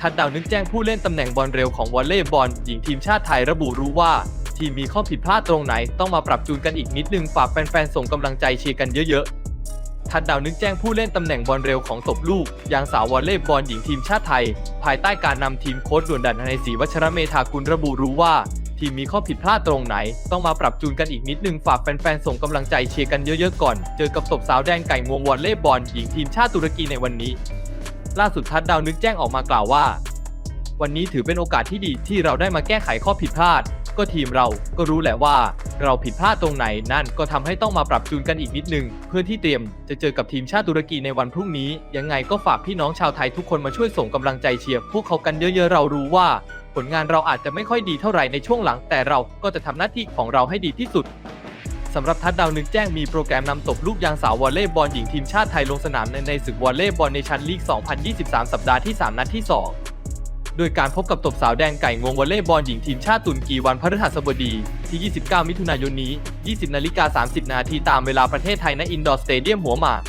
ทัดดาวนึกแจ้งผู้เล่นตำแหน่งบอลเร็วของวอลเลย์บอลหญิงทีมชาติไทยระบุรู้ว่า ทีมมีข้อผิดพลาดตรงไหน ต้องมาปรับจูนกันอีกนิดนึงฝากแฟนๆส่งกำลังใจเชียร์กันเยอะๆทัดดาวนึกแจ้งผู้เล่นตำแหน่งบอลเร็วของศพลูกยางสาววอลเลย์บอลหญิงทีมชาติไทย ภายใต้การนำทีมโค้ชด่วนดันในศรีวัชรเมธากุลระบุรู้ว่าทีมมีข้อผิดพลาดตรงไหน ต้องมาปรับจูนกันอีกนิดนึงฝากแฟนๆ ส่งกำลังใจเชียร์กันเยอะๆก่อน เจอกับศพสาวแดงไก่งวงวอลเลย์บอลหญิงทีมชาติตุรกีในวันนี้ ล่าสุดทัดดาวนึกแจ้งออกมากล่าวว่า วันนี้ถือเป็นโอกาสที่ดีที่เราได้มาแก้ไขข้อผิดพลาด ก็ทีมเราก็รู้แหละว่า เราผิดพลาดตรงไหนนั่นก็ทำให้ต้องมาปรับจูนกันอีกนิดนึง เพื่อที่เตรียมจะเจอกับทีมชาติตุรกีในวันพรุ่งนี้ ยังไงก็ฝากพี่น้องชาวไทยทุกคนมาช่วยส่งกำลังใจเชียร์พวกเขากันเยอะๆเรารู้ว่า ผลงานเราอาจจะไม่ค่อยดีเท่าไหร่ในช่วงหลัง แต่เราก็จะทำหน้าที่ของเราให้ดีที่สุด สำหรับทัดดาวนึกแจ้งมีโปรแกรมนำตบลูกยางสาววอลเลย์บอลหญิงทีมชาติไทยลงสนามในในศึกวอลเลย์บอลในชั้นลีก 2023 สัปดาห์ที่ 3 นัดที่ 2 โดยการพบกับตบสาวแดงไก่งวงวอลเลย์บอลหญิงทีมชาติตุรกีวันพฤหัสบดีที่ 29 มิถุนายนนี้ 20นาฬิกา30 นาทีตามเวลาประเทศไทยณอินดอร์สเตเดียมหัวหมาก